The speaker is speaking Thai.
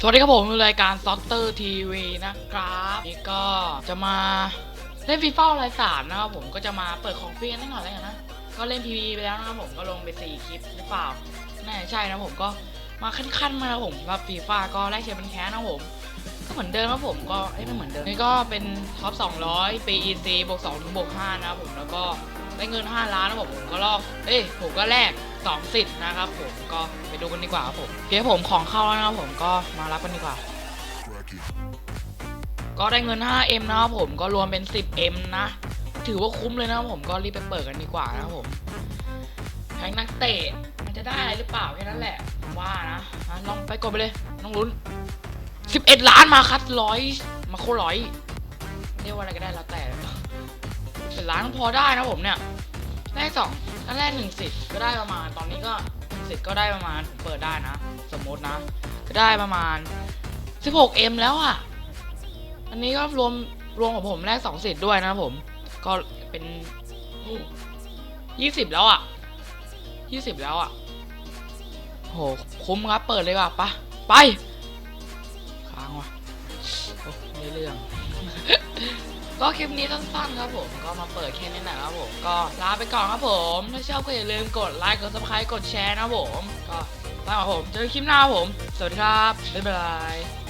สวัสดีครับผมรายการซอกเตอร์ทีวีนะครับนี่ก็จะมาเล่นฟีฟ่าอะไรสามนะครับผมก็จะมาเปิดของฟรีกันนิดหน่อยแล้วกันนะก็เล่นทีวีไปแล้วนะครับผมก็ลงไปสี่คลิปหรือเปล่าน่าใช่นะผมก็มาขั้นๆมาครับผมว่าฟีฟ่าก็แลกเชียร์เป็นแค้นนะผมก็เหมือนเดิมครับผมก็เอ้ไม่เหมือนเดิมนี่ก็เป็นท็อป200 PEC บวก2ถึงบวก5นะครับผมแล้วก็ได้เงิน 5 ล้านนะครับผมผมก็ลอกเอ้ยผมก็แลก 2สิทธิ์นะครับผมก็ไปดูกันดีกว่าครับผมโอเคผมของเข้าแล้วนะครับผมก็มารับกันดีกว่า ก็ได้เงิน 5M นะครับผมก็รวมเป็น 10M นะ ถือว่าคุ้มเลยนะครับผมก็รีบไปเปิดกันดีกว่านะครับผมแทงนักเตะมันจะได้อะไรหรือเปล่าแค่นั้นแหละว่านะอะลองไปกดไปเลยน้องลุ้น 11 ล้านมาคัดร้อยมาโคร้อยเรียกว่าอะไรก็ได้แล้วแต่เป็นล้านพอได้นะผมเนี่ย แรกสองอันแรกหนึ่งสิทธิ์ก็ได้ประมาณ ตอนนี้ก็หนึ่งสิทธิ์ก็ได้ประมาณผมเปิดได้นะ สมมตินะ ก็ได้ประมาณ 16M แล้วอะ อันนี้ก็รวมรวมของผมแรกสองสิทธิ์ด้วยนะผม ก็เป็นยี่สิบแล้วอะยี่สิบแล้วอะโหคุ้มครับเปิดเลยว่ะปะไปค้างว่ะโอ้ไม่เรื่อง ก็คลิปนี้สั้นๆครับผมก็มาเปิดแค่นี้แหละครับผมก็ลาไปก่อนครับผม ถ้าชอบก็อย่าลืมกดไลค์กด subscribe กดแชร์นะครับผมก็ไปกับผมเจอกันคลิปหน้าผม สวัสดีครับบ๊ายบาย